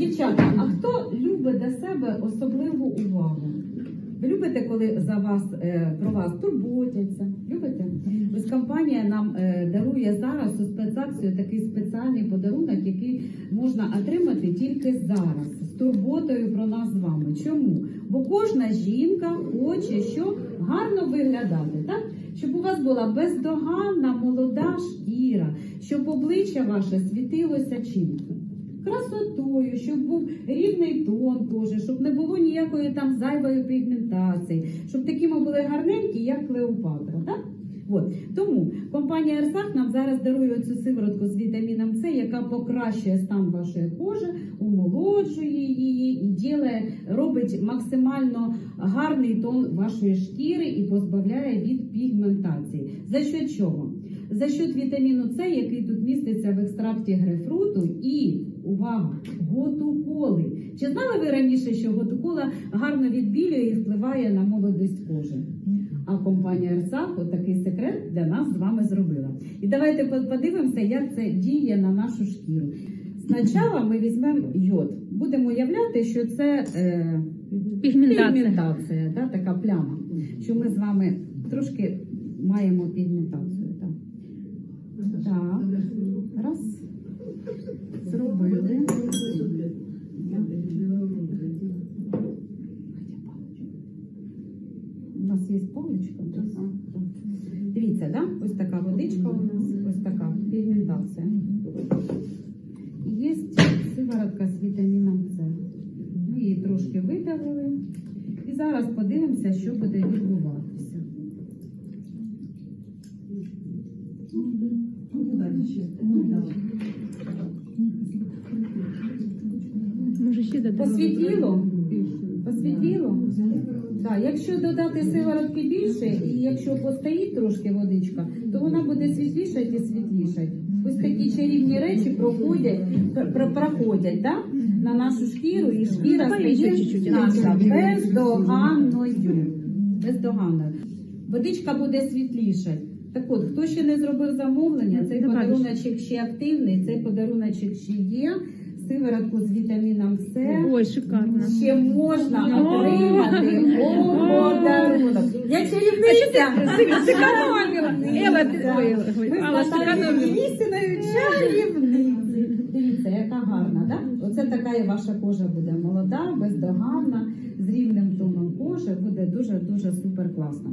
Дівчата, а хто любить до себе особливу увагу? Ви любите, коли за вас е, про вас турботяться? Любите? Ось компанія нам е, дарує зараз у спецакцію такий спеціальний подарунок, який можна отримати тільки зараз з турботою про нас з вами. Чому? Бо кожна жінка хоче, що гарно виглядати, так? Щоб у вас була бездоганна молода шкіра, щоб обличчя ваше світилося чітко красотою, щоб був рівний тон кожи, щоб не було ніякої там зайвої пігментації, щоб такі ми були гарненькі, як Клеопатра. Так? От. Тому компанія Ерсах нам зараз дарує цю сиворотку з вітаміном С, яка покращує стан вашої кожи, омолоджує її і ділає, робить максимально гарний тон вашої шкіри і позбавляє від пігментації. За що чого? За счет вітаміну С, який тут міститься в екстракті грейпфруту і увага, готуколи. Чи знали ви раніше, що готукола гарно відбілює і впливає на молодість кожи? А компанія Ерсах отакий секрет для нас з вами зробила. І давайте подивимося, як це діє на нашу шкіру. Спочатку ми візьмемо йод. Будемо уявляти, що це е, Пігментація. пігментація, да, така пляма. Що ми з вами трошки маємо пігментацію. Так. Так. Раз. Зробили. Так? Дивіться, да? ось така водичка у нас, ось така пігментація. Є сиворотка з вітаміном С. Ми її трошки видавили. І зараз подивимося, що буде відбуватися. Може ще додати? Посвітіло? Посвітіло? Так, якщо додати сиворотки більше, і якщо постоїть трошки водичка, то вона буде світлішати і світлішати. Ось такі чарівні речі проходять, пр- пр- проходять да? на нашу шкіру, і шкіра стає наша бездоганною. Бездоганною. Водичка буде світлішати. Так от, хто ще не зробив замовлення, цей подаруночок ще активний, цей подаруночок ще є. Сиворотку з вітаміном. Ой, шикарно. Ще можна отримати подарунок. Я чарівниця. Зекономила. Ева, ти- ой, ой, Алла, зекономила. істиною чарівниці. Дивіться, яка гарна, да? Оце така і ваша кожа буде молода, бездоганна, з рівним тоном кожи. Буде дуже дуже супер класно.